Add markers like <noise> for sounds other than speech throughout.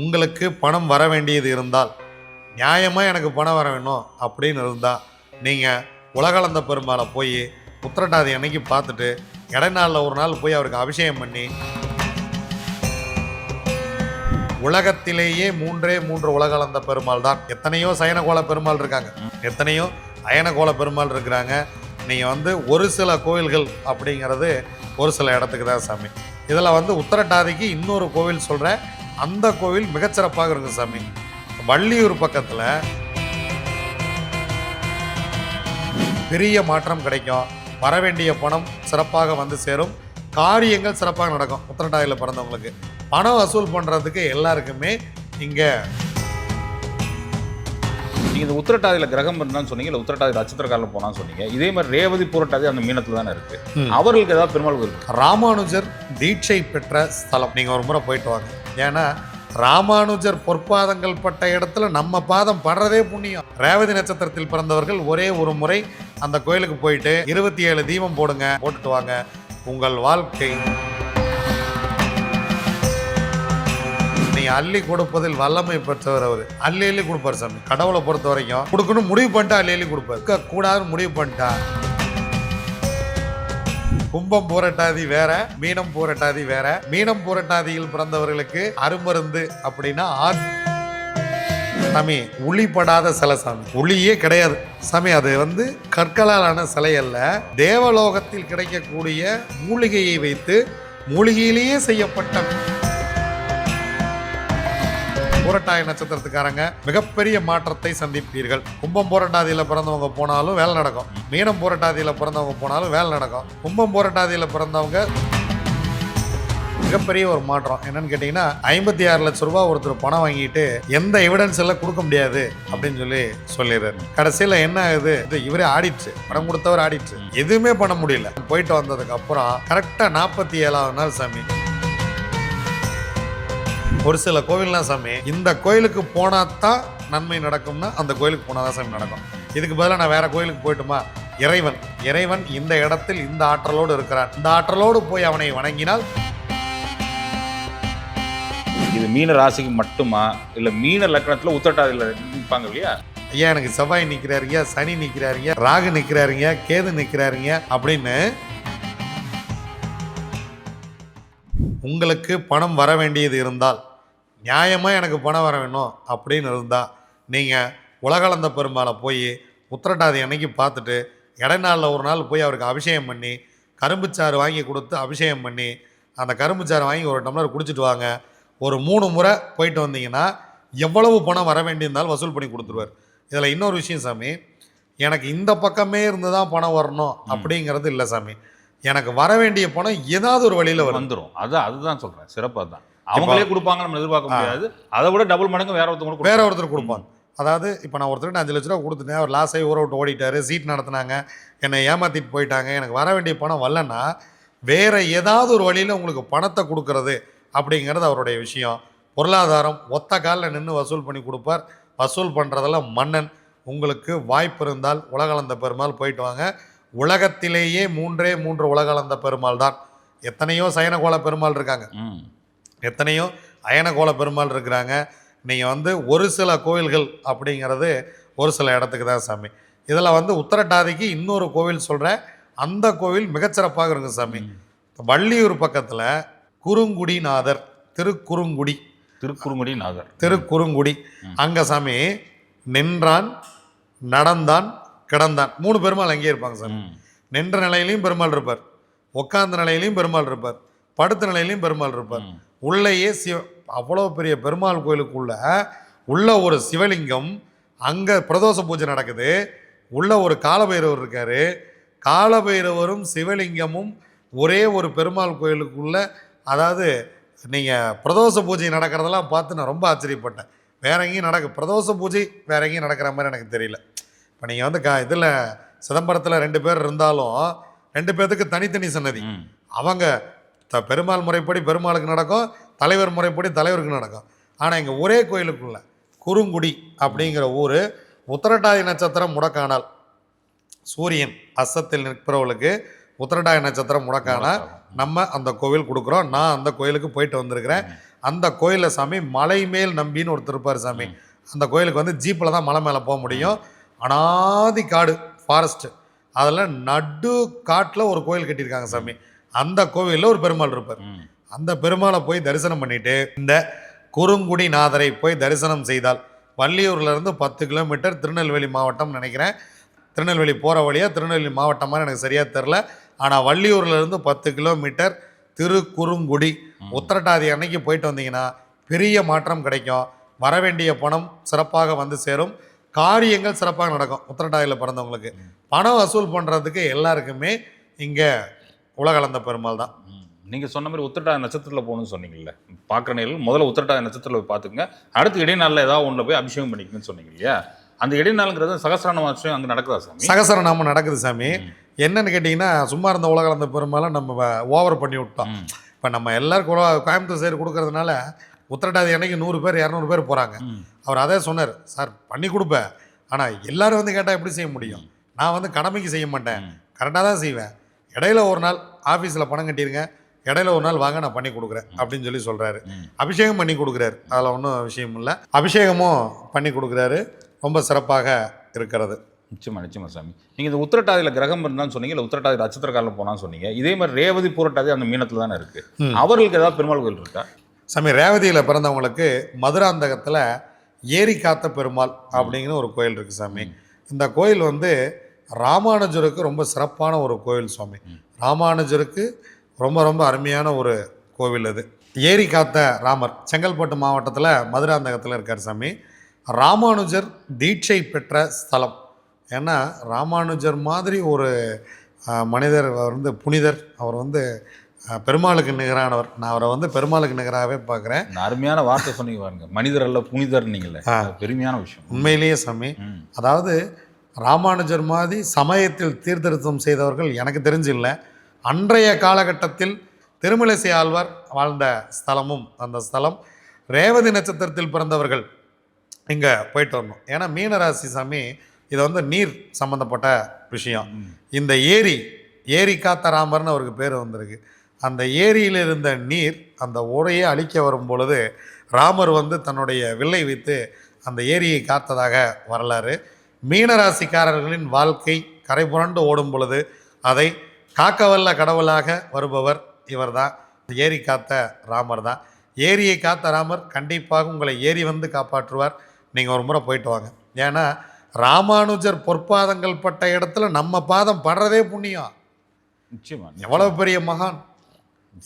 உங்களுக்கு பணம் வர வேண்டியது இருந்தால் நியாயமாக எனக்கு பணம் வர வேணும் அப்படின்னு இருந்தால் நீங்கள் உலகளந்த பெருமாளை போய் உத்திரட்டாதி அன்னைக்கு பார்த்துட்டு இடைநாளில் ஒரு நாள் போய் அவருக்கு அபிஷேகம் பண்ணி உலகத்திலேயே மூன்றே மூன்று உலகளந்த பெருமாள் தான். எத்தனையோ சயனகோல பெருமாள் இருக்காங்க. எத்தனையோ அயனகோல பெருமாள் இருக்கிறாங்க. நீங்கள் வந்து ஒரு சில கோவில்கள் அப்படிங்கிறது ஒரு சில இடத்துக்கு தான் சாமி. இதில் வந்து உத்தரட்டாதிக்கு இன்னொரு கோவில் சொல்கிறேன் அந்த கோவில் மிகச்சிறப்பாக இருக்கும் சாமி. வள்ளியூர் பக்கத்தில் பெரிய மாற்றம் கிடைக்கும். வர வேண்டிய பணம் சிறப்பாக வந்து சேரும். காரியங்கள் சிறப்பாக நடக்கும். உத்தரட்டாதியில் பிறந்தவங்களுக்கு. பணம் வசூல் பண்ணுறதுக்கு எல்லாருக்குமே இங்கே நீங்க இந்த உத்திரட்டாதியில கிரகம் இருந்தான்னு சொன்னீங்க இல்ல உத்திரட்டாதி நட்சத்திரக்காரில் போனான்னு சொன்னீங்க இதே மாதிரி ரேவதி பூரட்டாதி அந்த மீனத்துல தானே இருக்கு. ம். அவர்களுக்கு ஏதாவது பெருமாள் இருக்கு? ராமானுஜர் தீட்சை பெற்ற ஸ்தலம். நீங்கள் ஒரு முறை போயிட்டு வாங்க. ஏன்னா ராமானுஜர் பொற்பாதங்கள் பட்ட இடத்துல நம்ம பாதம் படுறதே புண்ணியம். ரேவதி நட்சத்திரத்தில் பிறந்தவர்கள் ஒரே ஒரு முறை அந்த கோயிலுக்கு போயிட்டு இருபத்தி ஏழு தீபம் போடுங்க போட்டுட்டு வாங்க. உங்கள் வாழ்க்கை. நீ அள்ளி கொடுப்பதில் வல்லமை பெற்றவர் அவர். அள்ளி அள்ளி கொடுப்பார் சாமி. கடவுளை பொறுத்த வரைக்கும் கொடுக்கணும் முடிவு பண்ணிட்டா அள்ளி அள்ளி கொடுப்பார். கூடாதுன்னு முடிவு பண்ணிட்டா. கும்பம் பூரட்டாதி வேற மீனம் பூரட்டாதி வேற. மீனம் பூரட்டாதியில் பிறந்தவர்களுக்கு அருமருந்து அப்படின்னா ஆ- சாமி உளிப்படாத சிலை சாமி. உளியே கிடையாது. சாமி அது வந்து கற்களாலான சிலை அல்ல. தேவலோகத்தில் கிடைக்கக்கூடிய மூலிகையை வைத்து மூலிகையிலேயே செய்யப்பட்ட புரட்டாய நட்சத்திரத்துக்காரங்க மிகப்பெரிய மாற்றத்தை சந்திப்பீர்கள். கும்பம் பூரட்டாதியில் பிறந்தவங்க போனாலும் வேலை நடக்கும். மீனம் பூரட்டாதியில் பிறந்தவங்க போனாலும் வேலை நடக்கும். கும்பம் பூரட்டாதியில் பிறந்தவங்க மிகப்பெரிய ஒரு மாற்றம். என்னன்னு கேட்டீங்கன்னா ஐம்பத்தி ஆறு லட்ச ரூபாய் ஒருத்தர் பணம் வாங்கிட்டு எந்த எவிடன்ஸ் எல்லாம் கொடுக்க முடியாது அப்படின்னு சொல்லி சொல்லிடுறாரு. கடைசியில் என்ன ஆகுது? இது இவரே ஆடிச்சு பணம் கொடுத்தவர் ஆடிச்சு எதுவுமே பண்ண முடியல. போயிட்டு வந்ததுக்கு அப்புறம் கரெக்டாக நாற்பத்தி ஏழாவது நாள் சாமி. ஒரு சில கோவில்லாம் சாமி இந்த கோயிலுக்கு போனா தான் நன்மை நடக்கும்னா அந்த கோயிலுக்கு போனால் தான் சாமி நடக்கும். இதுக்கு பதிலாக நான் வேற கோயிலுக்கு போயிட்டுமா? இறைவன் இறைவன் இந்த இடத்தில் இந்த ஆற்றலோடு இருக்கிறான். இந்த ஆற்றலோடு போய் அவனை வணங்கினால் இது மீன ராசிக்கு மட்டுமா? இல்ல மீன லக்னத்துல உத்திரட்டாதியில நிற்பாங்க இல்லையா? ஐயா எனக்கு செவ்வாய் நிற்கிறாருங்க சனி நிற்கிறாருங்க ராகு நிற்கிறாருங்க கேது நிற்கிறாருங்க அப்படின்னு உங்களுக்கு பணம் வர வேண்டியது இருந்தால் நியாயமாக எனக்கு பணம் வர வேணும் அப்படின்னு இருந்தால் நீங்கள் உலகளந்த பெருமாளை போய் உத்திரட்டாதி அன்னைக்கு பார்த்துட்டு இடைநாளில் ஒரு நாள் போய் அவருக்கு அபிஷேகம் பண்ணி கரும்புச்சாறு வாங்கி கொடுத்து அபிஷேகம் பண்ணி அந்த கரும்புச்சாறு வாங்கி ஒரு டம்ளர் குடிச்சிட்டு வாங்க. ஒரு மூணு முறை போயிட்டு வந்தீங்கன்னா எவ்வளவு பணம் வர வேண்டியிருந்தாலும் வசூல் பண்ணி கொடுத்துருவார். இதில் இன்னொரு விஷயம் சாமி எனக்கு இந்த பக்கமே இருந்து தான் பணம் வரணும் அப்படிங்கிறது இல்லை சாமி. எனக்கு வர வேண்டிய பணம் ஏதாவது ஒரு வழியில் வரும். வந்துரும். அது அதுதான் சொல்றேன். சிறப்பா தான் அவங்களே கொடுப்பாங்க நம்ம எதிர்பார்க்க முடியாது. அதை விட டபுள் மடங்கு வேற ஒருத்தவங்க வேற ஒருத்தர் கொடுப்பாங்க. அதாவது இப்போ நான் ஒருத்தருக்கு அஞ்சு லட்ச ரூபா கொடுத்துட்டேன். அவர் லாஸ் ஊற விட்டு ஓடிட்டாரு. சீட் நடத்துனாங்க. என்னை ஏமாத்திட்டு போயிட்டாங்க. எனக்கு வர வேண்டிய பணம் வரலன்னா வேற ஏதாவது ஒரு வழியில் உங்களுக்கு பணத்தை கொடுக்கறது அப்படிங்கிறது அவருடைய விஷயம். பொருளாதாரம் ஒத்த காலில் நின்று வசூல் பண்ணி கொடுப்பார். வசூல் பண்ணுறதெல்லாம் மன்னன். உங்களுக்கு வாய்ப்பு இருந்தால் உலகளந்த பெருமாள் போயிட்டு வாங்க. உலகத்திலேயே மூன்றே மூன்று உலகளந்த பெருமாள் தான். எத்தனையோ சயனகோல பெருமாள் இருக்காங்க. எத்தனையோ அயனகோல பெருமாள் இருக்கிறாங்க. நீங்கள் வந்து ஒரு சில கோவில்கள் அப்படிங்கிறது ஒரு சில இடத்துக்கு தான் சாமி. இதில் வந்து உத்தரட்டாதிக்கு இன்னொரு கோவில் சொல்கிறேன் அந்த கோவில் மிகச்சிறப்பாக இருக்கும் சாமி. வள்ளியூர் பக்கத்தில் குறுங்குடிநாதர் திருக்குறுங்குடி. திருக்குறுங்குடி நாகர் திருக்குறுங்குடி. அங்கே சாமி நின்றான் நடந்தான் கிடந்தான். மூணு பெருமாள் அங்கேயே இருப்பாங்க சாமி. நின்ற நிலையிலையும் பெருமாள் இருப்பார். உட்கார்ந்த நிலையிலையும் பெருமாள் இருப்பார். படுத்த நிலையிலையும் பெருமாள் இருப்பார். உள்ளேயே சிவ அவ்வளோ பெரிய பெருமாள் கோயிலுக்குள்ள உள்ள ஒரு சிவலிங்கம் அங்கே பிரதோஷ பூஜை நடக்குது. உள்ள ஒரு காலபைரவர் இருக்காரு. காலபைரவரும் சிவலிங்கமும் ஒரே ஒரு பெருமாள் கோயிலுக்குள்ள அதாவது நீங்கள் பிரதோஷ பூஜை நடக்கிறதெல்லாம் பார்த்து நான் ரொம்ப ஆச்சரியப்பட்டேன். வேற எங்கேயும் நடக்க பிரதோஷ பூஜை வேற எங்கேயும் நடக்கிற மாதிரி எனக்கு தெரியல. இப்போ நீங்கள் வந்து கா இதில் சிதம்பரத்தில் ரெண்டு பேர் இருந்தாலும் ரெண்டு பேர்த்துக்கு தனித்தனி சன்னதி. அவங்க த பெருமாள் முறைப்படி பெருமாளுக்கு நடக்கும் தலைவர் முறைப்படி தலைவருக்கு நடக்கும். ஆனால் இங்கே ஒரே கோயிலுக்குள்ள குறுங்குடி அப்படிங்கிற ஊர் உத்திரட்டாதி நட்சத்திரம் முடக்கானால் சூரியன் அஸ்தத்தில் நிற்பவர்களுக்கு உத்திரட்டாதி நட்சத்திரம் முடக்கானால் நம்ம அந்த கோவில் கொடுக்குறோம் நான் அந்த கோயிலுக்கு போயிட்டு வந்திருக்கிறேன். அந்த கோயிலில் சாமி மலை மேல் நம்பின்னு ஒருத்தர் இருப்பார் சாமி. அந்த கோயிலுக்கு வந்து ஜீப்பில் தான் மலை மேலே போக முடியும். அனாதி காடு ஃபாரஸ்ட்டு அதில் நடு காட்டில் ஒரு கோயில் கட்டியிருக்காங்க சாமி. அந்த கோவிலில் ஒரு பெருமாள் இருப்பார். அந்த பெருமாளை போய் தரிசனம் பண்ணிட்டு இந்த குறுங்குடி நாதரை போய் தரிசனம் செய்தால் வள்ளியூர்ல இருந்து பத்து கிலோமீட்டர் திருநெல்வேலி மாவட்டம் நினைக்கிறேன். திருநெல்வேலி போகிற வழியாக திருநெல்வேலி மாவட்டமாக எனக்கு சரியாக தெரில ஆனால் வள்ளியூர்ல இருந்து பத்து கிலோமீட்டர் திருக்குறுங்குடி உத்திரட்டாதி அன்னைக்கு போயிட்டு வந்தீங்கன்னா பெரிய மாற்றம் கிடைக்கும். வர வேண்டிய பணம் சிறப்பாக வந்து சேரும். காரியங்கள் சிறப்பாக நடக்கும் உத்திரட்டாதியில் பிறந்தவங்களுக்கு. பணம் வசூல் பண்ணுறதுக்கு எல்லாருக்குமே இங்கே உலகளந்த பெருமாள் தான். ம். நீங்க சொன்ன மாதிரி உத்திரட்டாதி நட்சத்திரத்துல போகணும்னு சொன்னீங்கல்ல. பார்க்குற நேரில் முதல்ல உத்திரட்டாதி நட்சத்திரத்தில் போய் பார்த்துங்க அடுத்து இடைநாளில் ஏதாவது ஒன்றில் போய் அபிஷேகம் பண்ணிக்கணும்னு சொன்னீங்க இல்லையா? அந்த இடைநாளுங்கிறது சகசிரான வருஷம் அங்கே நடக்குதா சாமி? சகசரநாமம் நடக்குது சாமி. என்னன்னு கேட்டிங்கன்னா சும்மா இருந்த உலகளந்த பெருமாளை நம்ம ஓவர் பண்ணி விட்டோம். இப்போ நம்ம எல்லாருக்கும் உலக- கோயம்புத்தூர் சைடு கொடுக்கறதுனால உத்திரட்டாதி அன்னைக்கு நூறு பேர் இரநூறு பேர் போகிறாங்க. அவர் அதே சொன்னார் சார் பண்ணி கொடுப்பேன். ஆனால் எல்லாரும் வந்து கேட்டால் எப்படி செய்ய முடியும்? நான் வந்து கடமைக்கு செய்ய மாட்டேன். கரெக்டாக தான் செய்வேன். இடையில ஒரு நாள் ஆஃபீஸில் பணம் கட்டிருங்க இடையில ஒரு நாள் வாங்க நான் பண்ணி கொடுக்குறேன் அப்படின்னு சொல்லி சொல்கிறாரு. அபிஷேகம் பண்ணி கொடுக்குறாரு. அதில் ஒன்றும் விஷயம் இல்லை. அபிஷேகமும் பண்ணி கொடுக்குறாரு. ரொம்ப சிறப்பாக இருக்கிறது. நிச்சயமா நிச்சயமா சாமி. நீங்க இந்த உத்திரட்டாதியில் கிரகம் இருந்தான்னு சொன்னீங்க இல்லை உத்திரட்டாதி நட்சத்திரக்காலில் போனான்னு சொன்னீங்க இதே மாதிரி ரேவதி பூரட்டாதி அந்த மீனத்தில் தானே இருக்கு. ம். அவர்களுக்கு ஏதாவது பெருமாள் கோயில் இருக்கா? சாமி ரேவதியில் பிறந்தவங்களுக்கு மதுராந்தகத்தில் ஏரி காத்த பெருமாள் அப்படிங்கிற ஒரு கோயில் இருக்குது சாமி. இந்த கோயில் வந்து ராமானுஜருக்கு ரொம்ப சிறப்பான ஒரு கோயில் சுவாமி. ராமானுஜருக்கு ரொம்ப ரொம்ப அருமையான ஒரு கோவில் அது. ஏரி காத்த ராமர் செங்கல்பட்டு மாவட்டத்தில் மதுராந்தகத்தில் இருக்கார் சாமி. ராமானுஜர் தீட்சை பெற்ற ஸ்தலம். ஏன்னா ராமானுஜர் மாதிரி ஒரு மனிதர் அவர் வந்து புனிதர். அவர் வந்து பெருமாளுக்கு நிகரானவர். நான் அவரை வந்து பெருமாளுக்கு நிகராகவே பார்க்குறேன். அருமையான வார்த்தை சொன்னீங்க பாருங்க. மனிதர் அல்ல புனிதர் நீங்களே பெருமையான விஷயம். உண்மையிலேயே சாமி. அதாவது ராமானுஜர் மாதிரி சமயத்தில் சீர்திருத்தம் செய்தவர்கள் எனக்கு தெரிஞ்சு இல்லை அன்றைய காலகட்டத்தில் திருமலைசை ஆழ்வார் வாழ்ந்த ஸ்தலமும் அந்த ஸ்தலம் ரேவதி நட்சத்திரத்தில் பிறந்தவர்கள் இங்கே போயிட்டு வரணும். ஏன்னா மீனராசி சாமி இது வந்து நீர் சம்மந்தப்பட்ட விஷயம். இந்த ஏரி ஏரி காத்த ராமர்னு அவருக்கு பேர் வந்திருக்கு. அந்த ஏரியில் இருந்த நீர் அந்த ஓடையே அழிக்க வரும் பொழுது ராமர் வந்து தன்னுடைய வில்லை வைத்து அந்த ஏரியை காத்ததாக வரலாறு. மீனராசிக்காரர்களின் வாழ்க்கை கரை புரண்டு ஓடும் பொழுது அதை காக்கவல்ல கடவுளாக வருபவர் இவர்தான். ஏரி காத்த ராமர் தான் ஏரியை காத்த ராமர் கண்டிப்பாக உங்களை ஏரி வந்து காப்பாற்றுவார். நீங்கள் ஒரு முறை போயிட்டு வாங்க. ஏன்னா ராமானுஜர் பொற்பாதங்கள் பட்ட இடத்துல நம்ம பாதம் படுறதே புண்ணியம். நிச்சயமா எவ்வளவு பெரிய மகான்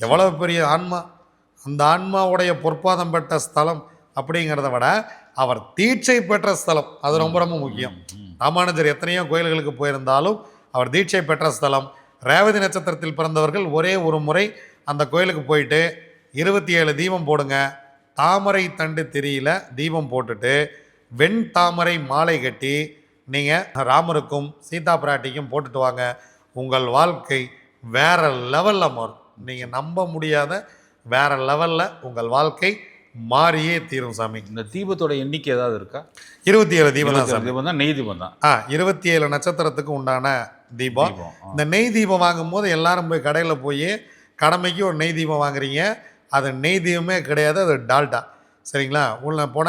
எவ்வளவு பெரிய ஆன்மா அந்த ஆன்மாவுடைய பொற்பாதம் பெற்ற ஸ்தலம் அப்படிங்கிறத விட அவர் தீட்சை பெற்ற ஸ்தலம். அது ரொம்ப ரொம்ப முக்கியம். ராமானுஜர் எத்தனையோ கோயில்களுக்கு போயிருந்தாலும் அவர் தீட்சை பெற்ற ஸ்தலம். ரேவதி நட்சத்திரத்தில் பிறந்தவர்கள் ஒரே ஒரு முறை அந்த கோயிலுக்கு போயிட்டு இருபத்தி ஏழு தீபம் போடுங்க. தாமரை தண்டு திரியில தீபம் போட்டுட்டு வெண் தாமரை மாலை கட்டி நீங்கள் ராமருக்கும் சீதா பிராட்டிக்கும் போட்டுட்டு வாங்க. உங்கள் வாழ்க்கை வேற லெவலில் மாறும். நீங்கள் நம்ப முடியாத வேற லெவலில் உங்கள் வாழ்க்கை மாறியே தீரும் சாமி. இந்த தீபத்தோட எண்ணிக்கை ஏதாவது இருக்கா? இருபத்தி ஏழு தீபம் தான் தீபம் தான் நெய் தீபம் தான். ஆ இருபத்தி ஏழு நட்சத்திரத்துக்கு உண்டான தீபம். இந்த நெய் தீபம் வாங்கும்போது எல்லாரும் போய் கடையில் போய் கடமைக்கு ஒரு நெய் தீபம் வாங்குறீங்க. அது நெய் தீபமே கிடையாது அது டால்டா. சரிங்களா? உள்ள போன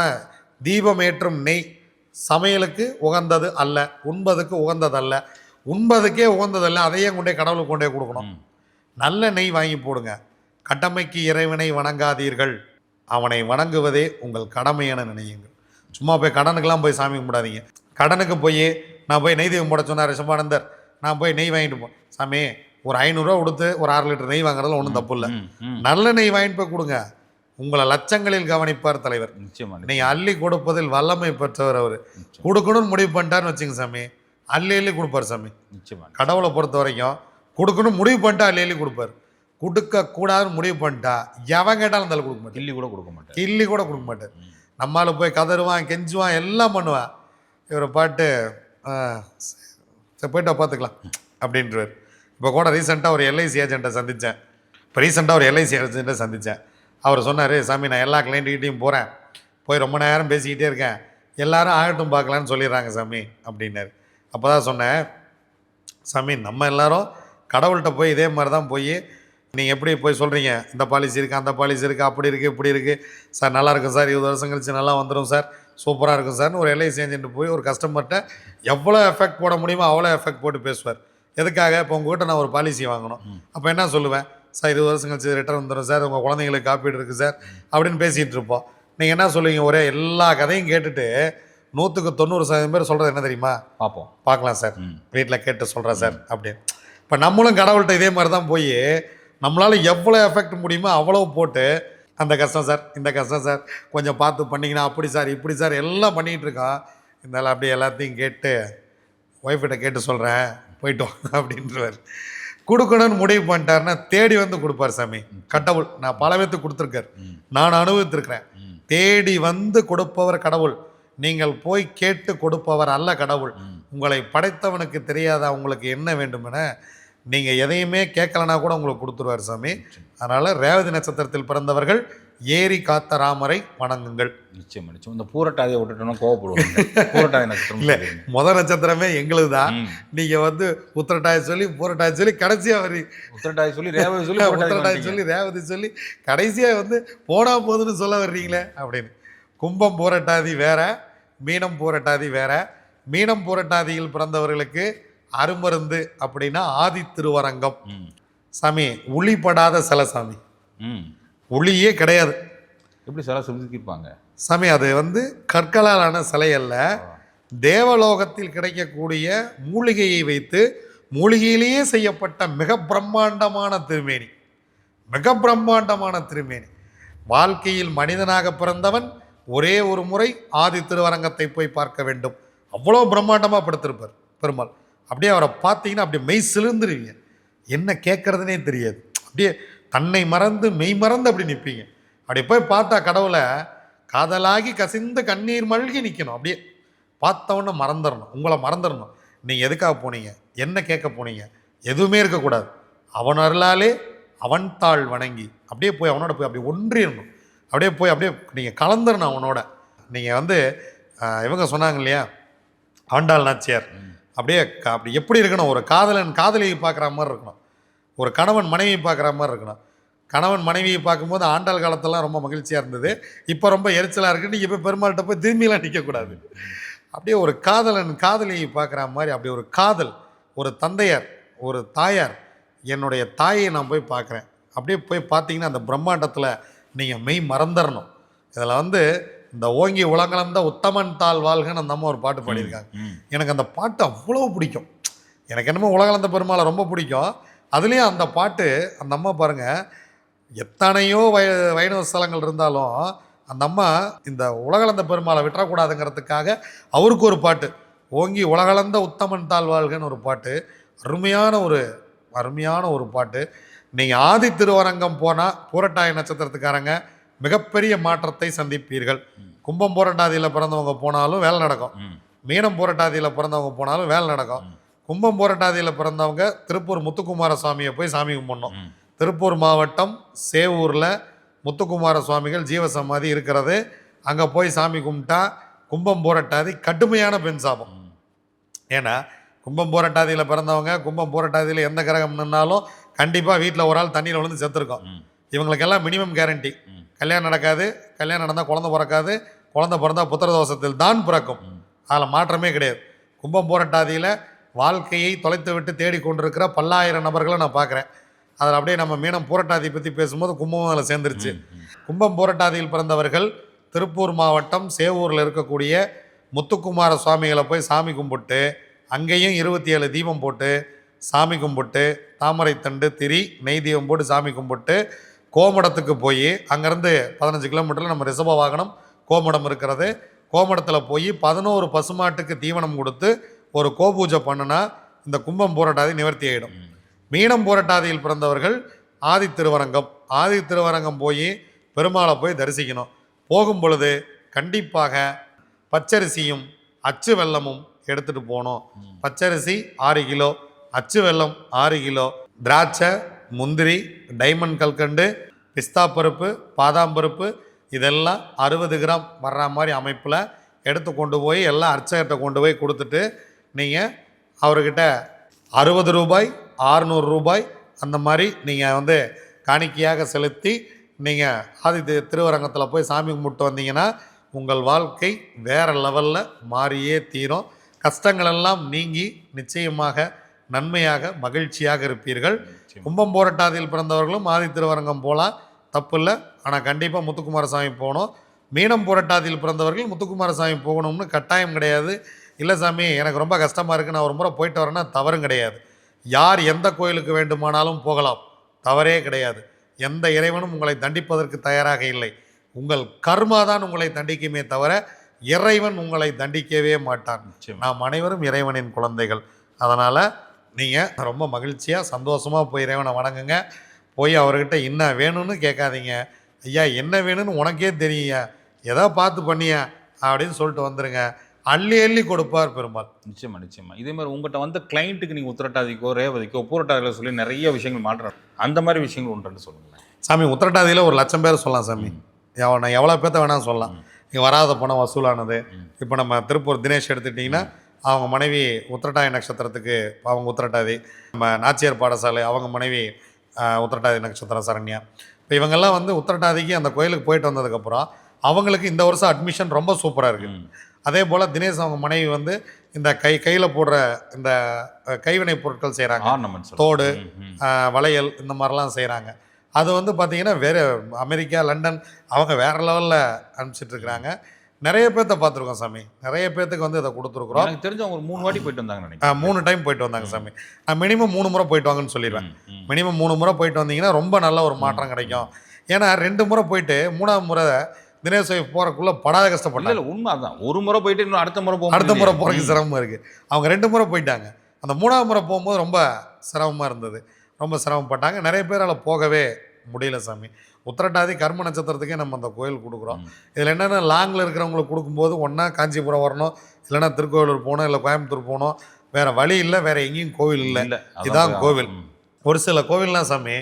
தீபம் ஏற்றும் நெய் சமையலுக்கு உகந்தது அல்ல உண்பதுக்கு உகந்தது அல்ல உண்பதுக்கே உகந்ததல்ல அதையே கொண்டே கடவுளுக்கு கொண்டே கொடுக்கணும். நல்ல நெய் வாங்கி போடுங்க. கடமைக்கு இறைவனை வணங்காதீர்கள். அவனை வணங்குவதே உங்கள் கடமை என நினையுங்கள். சும்மா போய் கடனுக்கெல்லாம் போய் சாமி கும்பிடாதீங்க. கடனுக்கு போய் நான் போய் நெய் தீபம் போட சொன்னார் ரிஷபானந்தர் நான் போய் நெய் வாங்கிட்டு போ சாமி ஒரு ஐநூறுரூவா கொடுத்து ஒரு அரை லிட்டர் நெய் வாங்குறதுல ஒன்றும் தப்பு இல்லை. நல்ல நெய் வாங்கிட்டு போய் கொடுங்க. உங்களை லட்சங்களில் கவனிப்பார் தலைவர். நிச்சயமா. நீங்கள் அள்ளி கொடுப்பதில் வல்லமை பெற்றவர் அவர். கொடுக்கணும்னு முடிவு பண்ணிட்டாருன்னு வச்சுங்க சாமி. அள்ளி அள்ளி கொடுப்பார் சாமி. நிச்சயமா கடவுளை பொறுத்த வரைக்கும் கொடுக்கணும் முடிவு பண்ணிட்டா அள்ளி அள்ளி கொடுப்பாரு. கொடுக்க கூடாதுன்னு முடிவு பண்ணிட்டா எவன் கேட்டாலும் ஆளு கொடுக்க மாட்டார் கில்லி கூட கொடுக்க மாட்டேன். கிள்ளி கூட கொடுக்க மாட்டார் நம்மால போய் கதறுவான் கெஞ்சுவான் எல்லாம் பண்ணுவான். இவரை பாட்டு போயிட்டா பார்த்துக்கலாம் அப்படின்றவர் இப்போ கூட ரீசெண்டாக ஒரு எல்ஐசி ஏஜென்ட்டை சந்தித்தேன் இப்போ ரீசெண்டாக ஒரு எல்ஐசி ஏஜென்ட்டை சந்தித்தேன் அவர் சொன்னார் சாமி நான் எல்லா கிளைண்ட்டுக்கிட்டையும் போகிறேன் போய் ரொம்ப நேரம் பேசிக்கிட்டே இருக்கேன். எல்லாரும் ஆகட்டும் பார்க்கலான்னு சொல்லிடுறாங்க சாமி அப்படின்னாரு. அப்போ தான் சொன்னேன் சாமி நம்ம எல்லாரும் கடவுள்கிட்ட போய் இதே மாதிரி தான் போய் நீங்கள் எப்படி போய் சொல்கிறீங்க இந்த பாலிசி இருக்குது அந்த பாலிசி இருக்குது அப்படி இருக்குது இப்படி இருக்குது சார் நல்லா இருக்கும் சார். இருபது வருஷம் கழிச்சு நல்லா வந்துடும் சார். சூப்பராக இருக்கும் சார்னு ஒரு எல்ஐசி ஏஜென்ட் போய் ஒரு கஸ்டமர்கிட்ட எவ்வளோ எஃபெக்ட் போட முடியுமோ அவ்வளோ எஃபெக்ட் போட்டு பேசுவார். எதுக்காக? இப்போ உங்ககிட்ட நான் ஒரு பாலிசி வாங்கணும். அப்போ என்ன சொல்லுவேன்? சார் இருபது வருஷம் கழிச்சு ரிட்டர்ன் வந்துடும் சார். உங்கள் குழந்தைங்களுக்கு காப்பீடு இருக்குது சார். அப்படின்னு பேசிகிட்டு இருப்போம். நீங்கள் என்ன சொல்லுவீங்க? ஒரே எல்லா கதையும் கேட்டுட்டு நூற்றுக்கு தொண்ணூறு சதவீதம் பேர் சொல்கிறது என்ன தெரியுமா? பார்ப்போம். பார்க்கலாம் சார். வீட்டில் கேட்டு சொல்கிறேன் சார். அப்படின்னு. இப்போ நம்மளும் கடவுள்கிட்ட இதே மாதிரி தான் போய் நம்மளால் எவ்வளோ எஃபெக்ட் முடியுமோ அவ்வளோ போட்டு அந்த கஷ்டம் சார் இந்த கஷ்டம் சார் கொஞ்சம் பார்த்து பண்ணிங்கன்னா அப்படி சார் இப்படி சார் எல்லாம் பண்ணிகிட்டு இருக்கோம் இருந்தாலும் அப்படியே எல்லாத்தையும் கேட்டு ஒய்ஃபிட்ட கேட்டு சொல்கிறேன் போயிட்டோம் <laughs> அப்படின்றவர் கொடுக்கணும்னு முடிவு பண்ணிட்டாருன்னா தேடி வந்து கொடுப்பார் சாமி. கடவுள் நான் பல பேத்துக்கு கொடுத்துருக்காரு. நான் அனுபவித்திருக்கிறேன். தேடி வந்து கொடுப்பவர் கடவுள். நீங்கள் போய் கேட்டு கொடுப்பவர் அல்ல கடவுள். உங்களை படைத்தவனுக்கு தெரியாதா உங்களுக்கு என்ன வேண்டுமென நீங்கள் எதையுமே கேட்கலனா கூட உங்களுக்கு கொடுத்துருவார் சாமி. அதனால் ரேவதி நட்சத்திரத்தில் பிறந்தவர்கள் ஏரி காத்த ராமரை வணங்குங்கள். நிச்சயம் நிச்சயம். இந்த பூரட்டாதியை விட்டுட்டோம்னா கோவப்படுவாங்க பூரட்டாதி நட்சத்திரம் இல்லை முதல் நட்சத்திரமே எங்களுது? தான். நீங்கள் வந்து உத்திரட்டாய் சொல்லி பூரட்டாய் சொல்லி கடைசியாக வரி. உத்திரட்டாதி சொல்லி ரேவதி சொல்லி பூரட்டாதி உத்திரட்டாய் வந்துட்டீங்க. சொல்லி ரேவதி சொல்லி கடைசியாக வந்து போனா போதுன்னு சொல்ல வர்றீங்களே அப்படின்னு. கும்பம் பூரட்டாதி வேற மீனம் பூரட்டாதி வேற. மீனம் பூரட்டாதியில் பிறந்தவர்களுக்கு அருமருந்து அப்படின்னா ஆதி திருவரங்கம். சாமி உளிப்படாத சில சாமி. ம். ஒளியே கிடையாது. எப்படி சில செதுக்கியிருப்பாங்க சாமி அது வந்து கற்களாலான சிலை அல்ல. தேவலோகத்தில் கிடைக்கக்கூடிய மூலிகையை வைத்து மூலிகையிலேயே செய்யப்பட்ட மிக பிரம்மாண்டமான திருமேனி. மிக பிரம்மாண்டமான திருமேனி. வாழ்க்கையில் மனிதனாக பிறந்தவன் ஒரே ஒரு முறை ஆதி திருவரங்கத்தை போய் பார்க்க வேண்டும். அவ்வளோ பிரம்மாண்டமாக படுத்திருப்பார் பெருமாள். அப்படியே அவரை பார்த்தீங்கன்னா அப்படியே மெய் சிலிர்ந்துருவீங்க. என்ன கேட்குறதுனே தெரியாது. அப்படியே தன்னை மறந்து மெய் மறந்து அப்படி நிற்பீங்க. அப்படி போய் பார்த்தா கடவுளை காதலாகி கசிந்து கண்ணீர் மல்கி நிற்கணும் அப்படியே பார்த்தவொன்னே மறந்துடணும். உங்களை மறந்துடணும். நீங்கள் எதுக்காக போனீங்க? என்ன கேட்க போனீங்க? எதுவுமே இருக்கக்கூடாது. அவன் அருளாலே அவன் தாள் வணங்கி அப்படியே போய் அவனோட போய் அப்படியே ஒன்றிடணும் அப்படியே போய் அப்படியே நீங்கள் கலந்துடணும் அவனோட. நீங்கள் வந்து இவங்க சொன்னாங்க இல்லையா? ஆண்டாள் நாச்சியார். அப்படியே க- அப்படி எப்படி இருக்கணும்? ஒரு காதலன் காதலியை பார்க்குற மாதிரி இருக்கணும். ஒரு கணவன் மனைவியை பார்க்குற மாதிரி இருக்கணும். கணவன் மனைவியை பார்க்கும்போது ஆண்டாள் காலத்தெல்லாம் ரொம்ப மகிழ்ச்சியாக இருந்தது. இப்போ ரொம்ப எரிச்சலாக இருக்குது நீங்கள் போய் பெருமாள்கிட்ட போய் திரும்பிலாம் நிற்கக்கூடாது அப்படியே ஒரு காதலன் காதலியை பார்க்குற மாதிரி அப்படி ஒரு காதல் ஒரு தந்தையார் ஒரு தாயார் என்னுடைய தாயை நான் போய் பார்க்குறேன். அப்படியே போய் பார்த்தீங்கன்னா அந்த பிரம்மாண்டத்தில் நீங்கள் மெய் மறந்துடணும் இதில் வந்து இந்த ஓங்கி உலகளந்த உத்தமன் தாள் வாழ்கன்னு அந்த அம்மா ஒரு பாட்டு பாடியிருக்காங்க. எனக்கு அந்த பாட்டு அவ்வளோ பிடிக்கும். எனக்கு என்னமோ உலகளந்த பெருமாளை ரொம்ப பிடிக்கும். அதுலேயும் அந்த பாட்டு அந்த அம்மா பாருங்கள் எத்தனையோ வய வைணவ ஸ்தலங்கள் இருந்தாலும் அந்த அம்மா இந்த உலகளந்த பெருமாளை விட்டுறக்கூடாதுங்கிறதுக்காக அவருக்கு ஒரு பாட்டு ஓங்கி உலகளந்த உத்தமன் தாழ்வாள்கன்னு ஒரு பாட்டு அருமையான ஒரு அருமையான ஒரு பாட்டு. நீங்கள் ஆதி திருவரங்கம் போனால் பூரட்டாய நட்சத்திரத்துக்காரங்க மிகப்பெரிய மாற்றத்தை சந்திப்பீர்கள் கும்பம் பூரட்டாதியில் பிறந்தவங்க போனாலும் வேலை நடக்கும். மீனம் பூரட்டாதியில் பிறந்தவங்க போனாலும் வேலை நடக்கும் கும்பம் பூரட்டாதியில் பிறந்தவங்க திருப்பூர் முத்துக்குமார சுவாமியை போய் சாமி கும்பிடணும். திருப்பூர் மாவட்டம் சேவூரில் முத்துக்குமார சுவாமிகள் ஜீவசமாதி இருக்கிறது அங்கே போய் சாமி கும்பிட்டா கும்பம் பூரட்டாதி கடுமையான பெண் சாபம். ஏன்னா கும்பம் பூரட்டாதியில் பிறந்தவங்க கும்பம் பூரட்டாதியில் எந்த கிரகம் நின்னாலும் கண்டிப்பாக வீட்டில் ஒரு ஆள் தண்ணியில் விழுந்து செத்துருக்கோம். இவங்களுக்கெல்லாம் மினிமம் கேரண்டி. கல்யாணம் நடக்காது கல்யாணம் நடந்தால் குழந்தை பிறக்காது குழந்தை பிறந்தா புத்திர தோஷத்தில் தான் பிறக்கும். அதில் மாற்றமே கிடையாது. கும்பம் போராட்டாதியில் வாழ்க்கையை தொலைத்து விட்டு தேடி கொண்டிருக்கிற பல்லாயிரம் நபர்களை நான் பார்க்குறேன். அதில் அப்படியே நம்ம மீனம் போராட்டாதி பற்றி பேசும்போது கும்பமும் அதில் சேர்ந்துருச்சு. கும்பம் போராட்டாதியில் பிறந்தவர்கள் திருப்பூர் மாவட்டம் சேவூரில் இருக்கக்கூடிய முத்துக்குமார சுவாமிகளை போய் சாமி கும்பிட்டு அங்கேயும் இருபத்தி ஏழு தீபம் போட்டு சாமி கும்பிட்டு தாமரை தண்டு திரி நெய் தீபம் போட்டு சாமி கும்பிட்டு கோமடத்துக்கு போய் அங்கேருந்து பதினஞ்சு கிலோமீட்டரில் நம்ம ரிஷப வாகனம் கோமடம் இருக்கிறது. கோமடத்தில் போய் பதினோரு பசுமாட்டுக்கு தீவனம் கொடுத்து ஒரு கோபூஜை பண்ணுனா இந்த கும்பம் போராட்டாதி நிவர்த்தி ஆகிடும். மீனம் போராட்டாதியில் பிறந்தவர்கள் ஆதி திருவரங்கம். ஆதி திருவரங்கம் போய் பெருமாளை போய் தரிசிக்கணும். போகும் பொழுது கண்டிப்பாக பச்சரிசியும் அச்சு வெல்லமும் எடுத்துகிட்டு போகணும். பச்சரிசி ஆறு கிலோ அச்சு வெல்லம் ஆறு கிலோ திராட்சை முந்திரி டைமண்ட் கல்கண்டு பிஸ்தா பருப்பு பாதாம் பருப்பு இதெல்லாம் அறுபது கிராம் வர்ற மாதிரி அமைப்பில் எடுத்து கொண்டு போய் எல்லாம் அர்ச்சகர்கிட்ட கொண்டு போய் கொடுத்துட்டு நீங்கள் அவர்கிட்ட அறுபது ரூபாய் ஆறுநூறு ரூபாய் அந்த மாதிரி நீங்கள் வந்து காணிக்கையாக செலுத்தி நீங்கள் ஆதி திருவரங்கத்தில் போய் சாமி கும்பிட்டு வந்தீங்கன்னா உங்கள் வாழ்க்கை வேறு லெவலில் மாறியே தீரும். கஷ்டங்களெல்லாம் நீங்கி நிச்சயமாக நன்மையாக மகிழ்ச்சியாக இருப்பீர்கள். கும்பம் போராட்டாதியில் பிறந்தவர்களும் ஆதி திருவரங்கம் போகலாம் தப்பு இல்லை ஆனால் கண்டிப்பாக முத்துக்குமாரசாமி போகணும். மீனம் போராட்டாதியில் பிறந்தவர்கள் முத்துக்குமாரசாமி போகணும்னு கட்டாயம் கிடையாது. இல்லை சாமி எனக்கு ரொம்ப கஷ்டமாக இருக்குது நான் ஒரு முறை போயிட்டு வரேன்னா தவறும் கிடையாது. யார் எந்த கோயிலுக்கு வேண்டுமானாலும் போகலாம். தவறே கிடையாது. எந்த இறைவனும் உங்களை தண்டிப்பதற்கு தயாராக இல்லை. உங்கள் கர்மா தான் உங்களை தண்டிக்குமே தவிர இறைவன் உங்களை தண்டிக்கவே மாட்டான். நாம் அனைவரும் இறைவனின் குழந்தைகள். அதனால் நீங்கள் ரொம்ப மகிழ்ச்சியாக சந்தோஷமாக போய் இறைவனை வணங்குங்க. போய் அவர்கிட்ட என்ன வேணும்னு கேட்காதீங்க. ஐயா என்ன வேணும்னு உனக்கே தெரியுங்க எதோ பார்த்து பண்ணியா? அப்படின்னு சொல்லிட்டு வந்துருங்க. அள்ளி அள்ளி கொடுப்பார் பெருமாள். நிச்சயமா நிச்சயமா. இதே மாதிரி உங்கள்கிட்ட வந்த கிளைண்ட்டுக்கு நீங்கள் உத்திரட்டாதிக்கோ ரேவதிக்கோ பூரட்டாதியில் சொல்லி நிறைய விஷயங்கள் மாற்றம் அந்த மாதிரி விஷயங்கள் உண்டுன்னு சொல்லுங்களேன். சாமி உத்திரட்டாதியில் ஒரு லட்சம் பேர் சொல்லலாம் சாமி. நான் எவ்வளோ பேர்த்த வேணாலும் சொல்லலாம். இங்கே வராத பணம் வசூலானது. இப்போ நம்ம திருப்பூர் தினேஷ் எடுத்துட்டிங்கன்னா அவங்க மனைவி உத்திரட்டாதி நட்சத்திரத்துக்கு அவங்க உத்திரட்டாதி நம்ம நாச்சியார் பாடசாலை அவங்க மனைவி உத்திரட்டாதி நட்சத்திரம் சரண்யா. இப்போ இவங்கெல்லாம் வந்து உத்திரட்டாதிக்கு அந்த கோயிலுக்கு போயிட்டு வந்ததுக்கப்புறம் அவங்களுக்கு இந்த வருஷம் அட்மிஷன் ரொம்ப சூப்பராக இருக்குது அதே போல் தினேஷ் அவங்க மனைவி வந்து இந்த கை கையில் போடுற இந்த கைவினை பொருட்கள் செய்கிறாங்க தோடு வளையல் இந்த மாதிரிலாம் செய்கிறாங்க அது வந்து பார்த்திங்கன்னா வேறு அமெரிக்கா லண்டன் அவங்க வேறு லெவலில் அனுப்பிச்சிட்ருக்குறாங்க நிறைய பேர்த்த பார்த்துருக்கோம் சாமி. நிறைய பேர்த்துக்கு வந்து இதை கொடுத்துருக்குறோம். எனக்கு தெரிஞ்சு அவங்க மூணு வாட்டி போயிட்டு வந்தாங்க நினைக்கிறேன். மூணு டைம் போயிட்டு வந்தாங்க சாமி. நான் மினிமம் மூணு முறை போயிட்டு வாங்கன்னு சொல்லிடுவேன். மினிமம் மூணு முறை போயிட்டு வந்தீங்கன்னா ரொம்ப நல்ல ஒரு மாற்றம் கிடைக்கும். ஏன்னா ரெண்டு முறை போயிட்டு மூணாவது முறை தினேஷ் வைஃப் போகிறக்குள்ளே படாத இல்ல கஷ்டப்பட்டாங்க. இல்ல உண்மை அதான் ஒரு முறை போயிட்டு இன்னும் அடுத்த முறை போக அடுத்த முறை. போகிறதுக்கு சிரமமாக இருக்குது அவங்க ரெண்டு முறை போயிட்டாங்க. அந்த மூணாவது முறை போகும்போது ரொம்ப சிரமமாக இருந்தது. ரொம்ப சிரமப்பட்டாங்க. நிறைய பேரால் போகவே முடியல சாமி. உத்திரட்டாதி கர்ம நட்சத்திரத்துக்கே நம்ம அந்த கோயில் கொடுக்குறோம். இதில் என்னென்ன லாங்கில் இருக்கிறவங்களுக்கு கொடுக்கும்போது ஒன்றா காஞ்சிபுரம் வரணும் இல்லைன்னா திருக்கோவிலூர் போகணும் இல்லை கோயம்புத்தூர் போகணும். வேறு வழி இல்லை வேறு எங்கேயும் கோவில் இல்லை. போய் கோவில். ஒரு சில கோவில்லாம் சாமி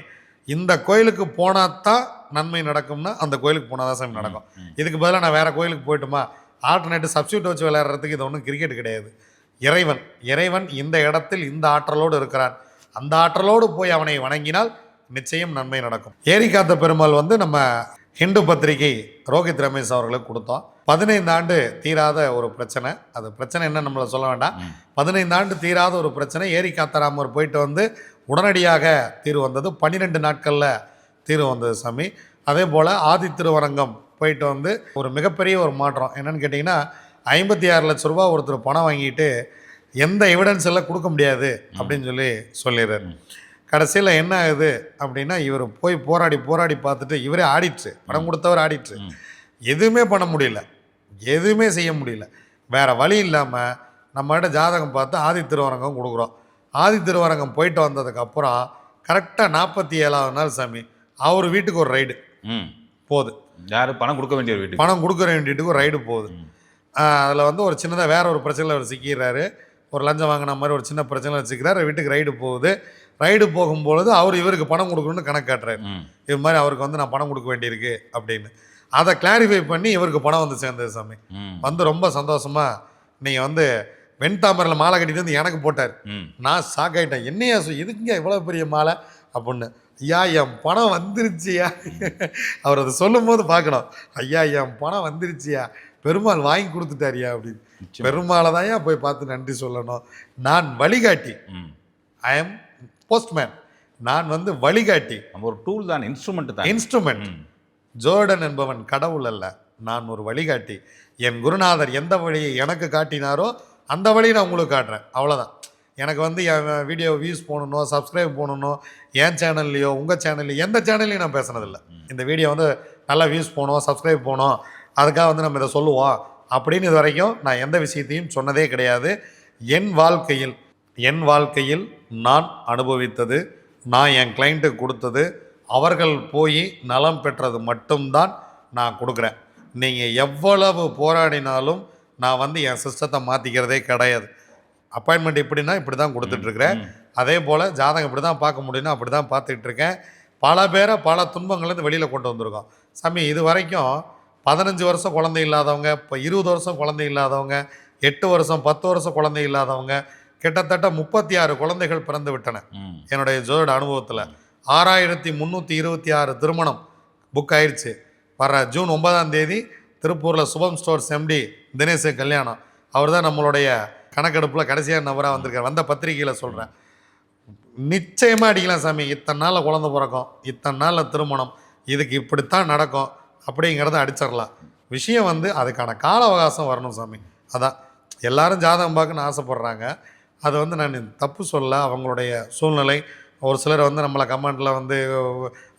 இந்த கோயிலுக்கு போனால் தான் நன்மை நடக்கும்னா அந்த கோயிலுக்கு போனால் தான் சாமி நடக்கும். இதுக்கு பதிலாக நான் வேறு கோயிலுக்கு போயிட்டுமா? ஆல்டர்னேட்டிவ் சப்ஸ்டியூட் வச்சு விளையாடுறதுக்கு இது ஒன்றும் கிரிக்கெட் கிடையாது. இறைவன் இறைவன் இந்த இடத்தில் இந்த ஆற்றலோடு இருக்கிறான். அந்த ஆற்றலோடு போய் அவனை வணங்கினால் நிச்சயம் நன்மை நடக்கும். ஏரி காத்த பெருமாள் வந்து நம்ம ஹிந்து பத்திரிகை ரோஹித் ரமேஷ் அவர்களுக்கு கொடுத்தோம். பதினைந்து ஆண்டு தீராத ஒரு பிரச்சனை. அது பிரச்சனை என்ன நம்மளை சொல்ல வேண்டாம். பதினைந்து ஆண்டு தீராத ஒரு பிரச்சனை. ஏரி காத்தராமர் போயிட்டு வந்து உடனடியாக தீர்வு வந்தது. பன்னிரெண்டு நாட்களில் தீர்வு வந்தது சாமி. அதே போல் ஆதி திருவரங்கம் போயிட்டு வந்து ஒரு மிகப்பெரிய ஒரு மாற்றம். என்னன்னு கேட்டிங்கன்னா ஐம்பத்தி ஆறு லட்ச ரூபா ஒருத்தர் பணம் வாங்கிட்டு எந்த எவிடன்ஸ் எல்லாம் கொடுக்க முடியாது அப்படின்னு சொல்லி சொல்லிடுறாரு. கடைசியில் என்ன ஆகுது அப்படின்னா இவர் போய் போராடி போராடி பார்த்துட்டு இவரே ஆடிட்ரு பணம் கொடுத்தவர் ஆடிட்ரு. எதுவுமே பண்ண முடியல. எதுவுமே செய்ய முடியல. வேற வழி இல்லாமல் நம்மகிட்ட ஜாதகம் பார்த்து ஆதி திருவரங்கம் கொடுக்குறோம். ஆதி திருவரங்கம் போயிட்டு வந்ததுக்கப்புறம் கரெக்டாக நாற்பத்தி ஏழாவது நாள் சாமி அவர் வீட்டுக்கு ஒரு ரைடு. ம். போகுது யாரு? பணம் கொடுக்க வேண்டிய வீட்டுக்கு. பணம் கொடுக்குற வீட்டுக்கு ஒரு ரைடு போகுது. அதில் வந்து ஒரு சின்னதாக வேற ஒரு பிரச்சனையில் அவர் சிக்கிறாரு. ஒரு லஞ்சம் வாங்கின மாதிரி ஒரு சின்ன பிரச்சனையில் சிக்கிறாரு. வீட்டுக்கு ரைடு போகுது. ரைடு போகும்பொழுது அவர் இவருக்கு பணம் கொடுக்கணும்னு கணக்கு காட்டுறாரு. இது மாதிரி அவருக்கு வந்து நான் பணம் கொடுக்க வேண்டியிருக்கு அப்படின்னு. அதை கிளாரிஃபை பண்ணி இவருக்கு பணம் வந்து சேர்ந்தது சாமி. வந்து ரொம்ப சந்தோஷமா நீங்கள் வந்து வெண்தாமரில் மாலை கட்டிட்டு வந்து எனக்கு போட்டார். நான் ஷாக் ஆகிட்டேன் என்னையா எதுக்குங்க இவ்வளோ பெரிய மாலை? அப்படின்னு. ஐயா என் பணம் வந்துருச்சியா? அவர் அதை சொல்லும் போது பார்க்கணும். ஐயா என் பணம் வந்துருச்சியா? பெருமாள் வாங்கி கொடுத்துட்டாரியா அப்படின்னு. பெருமாளை தான் போய் பார்த்து நன்றி சொல்லணும். நான் வழிகாட்டி. ஐ எம் போஸ்ட்மேன் நான் வந்து வழிகாட்டி. நம்ம ஒரு டூல் தான் இன்ஸ்ட்ருமெண்ட் தான். இன்ஸ்ட்ருமெண்ட். ஜோர்டன் என்பவன் கடவுள் அல்ல. நான் ஒரு வழிகாட்டி. என் குருநாதர் எந்த வழியை எனக்கு காட்டினாரோ அந்த வழியை நான் உங்களுக்கு காட்டுறேன். அவ்வளோதான் எனக்கு வந்து என் வீடியோ வியூஸ் போகணும் சப்ஸ்கிரைப் பண்ணணும் என் சேனல்லையோ உங்கள் சேனல்லையோ எந்த சேனல்லையும் நான் பேசுனதில்லை. இந்த வீடியோ வந்து நல்லா வியூஸ் போகணும் சப்ஸ்கிரைப் போகணும் அதுக்காக வந்து நம்ம இதை சொல்லுவோம் அப்படின்னு இது வரைக்கும் நான் எந்த விஷயத்தையும் சொன்னதே கிடையாது. என் வாழ்க்கையில் என் வாழ்க்கையில் நான் அனுபவித்தது நான் என் கிளைண்ட்டுக்கு கொடுத்தது அவர்கள் போய் நலம் பெற்றது மட்டும்தான் நான் கொடுக்குறேன். நீங்கள் எவ்வளவு போராடினாலும் நான் வந்து என் சிஸ்டத்தை மாற்றிக்கிறதே கிடையாது. அப்பாயின்மெண்ட் எப்படின்னா இப்படி தான் கொடுத்துட்ருக்குறேன். அதே போல் ஜாதகம் இப்படி தான் பார்க்க முடியும்னா அப்படி தான் பார்த்துக்கிட்டு இருக்கேன் பல பேரை பல துன்பங்கள்லேருந்து வெளியில் கொண்டு வந்திருக்கோம். சாமி இது வரைக்கும் பதினஞ்சு வருஷம் குழந்தை இல்லாதவங்க இப்போ இருபது வருஷம் குழந்தை இல்லாதவங்க எட்டு வருஷம் பத்து வருஷம் குழந்தை இல்லாதவங்க கிட்டத்தட்ட முப்பத்தி ஆறு குழந்தைகள் பிறந்து விட்டன என்னுடைய ஜோதிட அனுபவத்தில் ஆறாயிரத்தி முந்நூற்றி இருபத்தி ஆறு திருமணம் புக் ஆயிடுச்சு வர ஜூன் ஒன்பதாம் தேதி திருப்பூரில் சுபம் ஸ்டோர்ஸ் எம்டி தினேஷ் கல்யாணம். அவர் தான் நம்மளுடைய கணக்கெடுப்பில் கடைசியாக நபராக வந்திருக்கார். வந்த பத்திரிகையில் சொல்கிறேன் நிச்சயமாக அடிக்கலாம் சாமி. இத்தனை நாளில் குழந்தை பிறக்கும். இத்தனை நாளில் திருமணம். இதுக்கு இப்படித்தான் நடக்கும். அப்படிங்கிறத அடிச்சிடலாம். விஷயம் வந்து அதுக்கான கால அவகாசம் வரணும் சாமி. அதான். எல்லாரும் ஜாதகம் பார்க்கணும்னு ஆசைப்பட்றாங்க. அது வந்து நான் தப்பு சொல்ல அவங்களுடைய சூழ்நிலை ஒரு சிலர் வந்து நம்மளை கமெண்டில் வந்து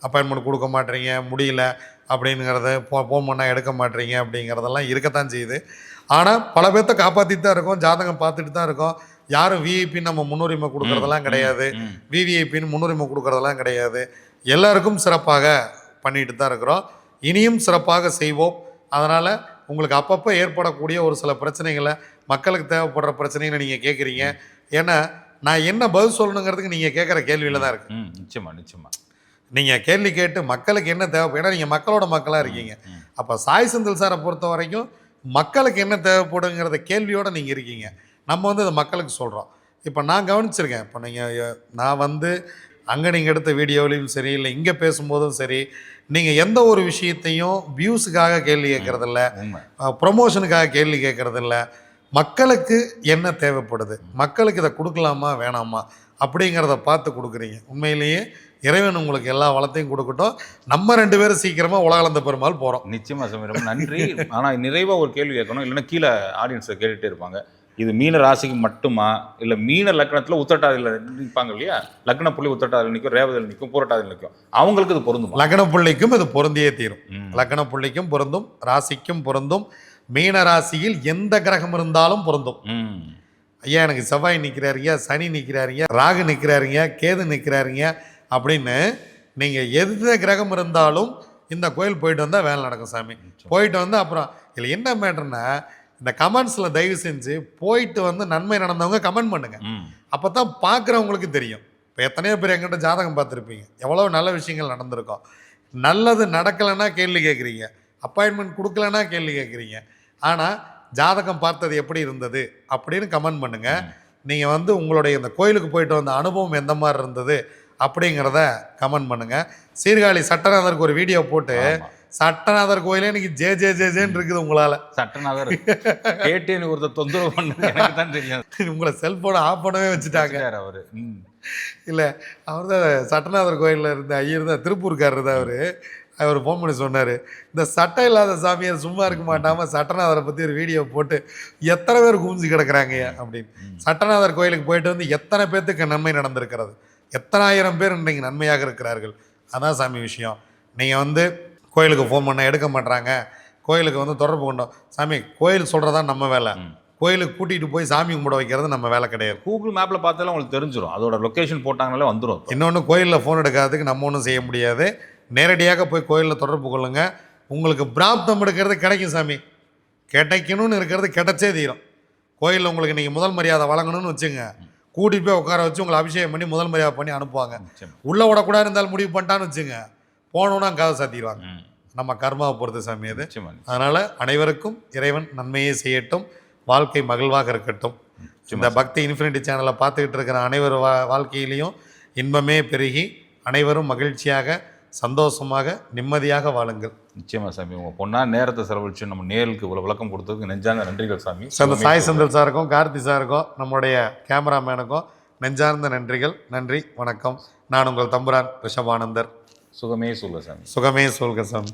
அப்பாயின்மெண்ட் கொடுக்க மாட்டீங்க முடியல அப்படிங்கிறத போ ஃபோன் பண்ணால் எடுக்க மாட்டீங்க அப்படிங்கிறதெல்லாம் இருக்கத்தான் செய்யுது. ஆனால் பல பேர்த்த காப்பாற்றிட்டு தான் இருக்கோம் ஜாதகம் பார்த்துட்டு தான் இருக்கோம். யாரும் விஐபின்னு நம்ம முன்னுரிமை கொடுக்கறதெல்லாம் கிடையாது. விவிஐபின்னு முன்னுரிமை கொடுக்கறதெல்லாம் கிடையாது. எல்லாருக்கும் சிறப்பாக பண்ணிட்டு தான் இருக்கிறோம். இனியும் சிறப்பாக செய்வோம். அதனால் உங்களுக்கு அப்பப்போ ஏற்படக்கூடிய ஒரு சில பிரச்சனைகளை மக்களுக்கு தேவைப்படுற பிரச்சனைகளை நீங்கள் கேட்குறீங்க ஏன்னா நான் என்ன பதில் சொல்லணுங்கிறதுக்கு நீங்கள் கேட்குற கேள்வியில் தான் இருக்குது நிச்சயமா நிச்சயமா. நீங்கள் கேள்வி கேட்டு மக்களுக்கு என்ன தேவை ஏன்னா நீங்கள் மக்களோட மக்களாக இருக்கீங்க. அப்போ சாய் செந்தில் சாரை பொறுத்த வரைக்கும் மக்களுக்கு என்ன தேவைப்படுங்கிறத கேள்வியோடு நீங்கள் இருக்கீங்க. நம்ம வந்து அதை மக்களுக்கு சொல்கிறோம் இப்போ நான் கவனிச்சிருக்கேன். இப்போ நீங்கள் நான் வந்து அங்கே நீங்கள் எடுத்த வீடியோவிலையும் சரி இல்லை இங்கே பேசும்போதும் சரி நீங்கள் எந்த ஒரு விஷயத்தையும் வியூஸுக்காக கேள்வி கேட்குறதில்ல. ப்ரொமோஷனுக்காக கேள்வி கேட்குறதில்ல. மக்களுக்கு என்ன தேவைப்படுது? மக்களுக்கு இதை கொடுக்கலாமா வேணாமா? அப்படிங்கிறத பார்த்து கொடுக்குறீங்க. உண்மையிலேயே இறைவன் உங்களுக்கு எல்லா வளத்தையும் கொடுக்கட்டும். நம்ம ரெண்டு பேரும் சீக்கிரமாக உலகளந்த பெருமாள் போகிறோம் நிச்சயமா சாமி ரொம்ப நன்றி. ஆனா நிறைவா ஒரு கேள்வி கேட்கணும். இல்லைன்னா கீழே ஆடியன்ஸை கேட்டுட்டே இருப்பாங்க. இது மீன ராசிக்கு மட்டுமா? இல்ல மீன லக்னத்துல உத்தட்டாதியில் நிற்பாங்க இல்லையா? லக்ன புள்ளி உத்தட்டாதில் நிற்கும் ரேவதில் நிற்கும் பூரட்டாதில் நிற்கும் அவங்களுக்கு இது பொருந்துமா? லக்ன புள்ளிக்கும் இது பொருந்தியே தீரும். லக்ன புள்ளிக்கும் பொருந்தும் ராசிக்கும் பொருந்தும் மீன ராசியில் எந்த கிரகம் இருந்தாலும் பொருந்தும். ஐயா எனக்கு செவ்வாய் நிற்கிறாருங்க சனி நிற்கிறாருங்க ராகு நிற்கிறாருங்க கேது நிற்கிறாருங்க அப்படின்னு நீங்கள் எந்த கிரகம் இருந்தாலும் இந்த கோயில் போயிட்டு வந்தால் வேலை நடக்கும் சாமி. போயிட்டு வந்து அப்புறம் இதில் என்ன மேட்டர்னா இந்த கமெண்ட்ஸில் தயவு செஞ்சு போயிட்டு வந்து நன்மை நடந்தவங்க கமெண்ட் பண்ணுங்க. ம். அப்போ தான் பார்க்குறவங்களுக்கு தெரியும். இப்போ எத்தனையோ பேர் என்கிட்ட ஜாதகம் பார்த்துருப்பீங்க. எவ்வளோ நல்ல விஷயங்கள் நடந்திருக்கும். நல்லது நடக்கலைன்னா கேள்வி கேட்குறீங்க. அப்பாயின்மெண்ட் கொடுக்கலன்னா கேள்வி கேட்குறீங்க. ஆனால் ஜாதகம் பார்த்தது எப்படி இருந்தது அப்படின்னு கமெண்ட் பண்ணுங்க. நீங்கள் வந்து உங்களுடைய இந்த கோயிலுக்கு போயிட்டு வந்த அனுபவம் எந்த மாதிரி இருந்தது அப்படிங்கிறத கமெண்ட் பண்ணுங்க. சீர்காழி சட்டநாதருக்கு ஒரு வீடியோ போட்டு. சட்டநாதர் கோயிலே இன்னைக்கு ஜே ஜே ஜே ஜேன்னு இருக்குது உங்களால். சட்டநாதர். <laughs> கேட்டு எனக்கு ஒருத்தர் தொந்தரவு எனக்கு தான் தெரியும். உங்களை செல்ஃபோனை ஆஃப் பண்ணவே வச்சுட்டாங்க. அவரு. இல்லை அவர் தான் சட்டநாதர் கோயிலில் இருந்த ஐயர் தான் திருப்பூர்காரர் தான் அவர். அவர் ஃபோன் பண்ணி சொன்னார் இந்த சட்டம் இல்லாத சாமியார் சும்மா இருக்க மாட்டாமல் சட்டநாதரை பற்றி ஒரு வீடியோ போட்டு எத்தனை பேர் குமிஞ்சு கிடக்குறாங்க அப்படின்னு. சட்டநாதர் கோயிலுக்கு போயிட்டு வந்து எத்தனை பேர்த்துக்கு நன்மை நடந்திருக்கிறது? எத்தனாயிரம் பேர் இன்றைக்கு நன்மையாக இருக்கிறார்கள்? அதான் சாமி விஷயம். நீங்கள் வந்து கோயிலுக்கு ஃபோன் பண்ண எடுக்க மாட்றாங்க. கோயிலுக்கு வந்து தொடர்பு கொண்டோம். சாமி கோயில் சொல்கிறதா நம்ம வேலை. கோயிலுக்கு கூட்டிகிட்டு போய் சாமி கும்பிட வைக்கிறது நம்ம வேலை கிடையாது. கூகுள் மேப்ல பார்த்தாலும் உங்களுக்கு தெரிஞ்சிடும் அதோட லொகேஷன் போட்டாங்கனாலே வந்துடும் இன்னொன்று கோயிலில் ஃபோன் எடுக்காததுக்கு நம்ம ஒன்றும் செய்ய முடியாது. நேரடியாக போய் கோயிலில் தொடர்பு கொள்ளுங்க. உங்களுக்கு பிராப்தம் எடுக்கிறது கிடைக்கும் சாமி. கிடைக்கணும்னு இருக்கிறது கிடைச்சே தீரும். கோயிலில் உங்களுக்கு இன்றைக்கி முதல் மரியாதை வழங்கணும்னு வச்சுங்க. கூட்டிகிட்டு போய் உட்கார வச்சு உங்களை அபிஷேகம் பண்ணி முதல் மரியாதை பண்ணி அனுப்புவாங்க. உள்ளே விடக்கூடாது இருந்தாலும் முடிவு பண்ணிட்டான்னு வச்சுங்க. போனோன்னா கதை சாத்திடுவாங்க. நம்ம கர்மாவை பொறுத்து சாமி அது. அதனால் அனைவருக்கும் இறைவன் நன்மையே செய்யட்டும். வாழ்க்கை மகிழ்வாக இருக்கட்டும். இந்த பக்தி இன்ஃபினிட்டி சேனலை பார்த்துக்கிட்டு இருக்கிற அனைவர் வா வாழ்க்கையிலையும் இன்பமே பெருகி அனைவரும் மகிழ்ச்சியாக சந்தோஷமாக நிம்மதியாக வாழுங்கள். நிச்சயமா சாமி. உங்க பொண்ணா நேரத்தை செலவழிச்சு நம்ம நேருக்கு இவ்வளவு விளக்கம் கொடுத்ததுக்கு நெஞ்சார்ந்த நன்றிகள் சாமி. அந்த சாய் செந்தில் சாருக்கும் கார்த்தி சாருக்கும் நம்முடைய கேமராமேனுக்கும் நெஞ்சார்ந்த நன்றிகள். நன்றி வணக்கம். நான் உங்கள் தம்புரான் ரிஷபானந்தர். சுகமே சொல்ல சாமி. சுகமே சொல்க சாமி.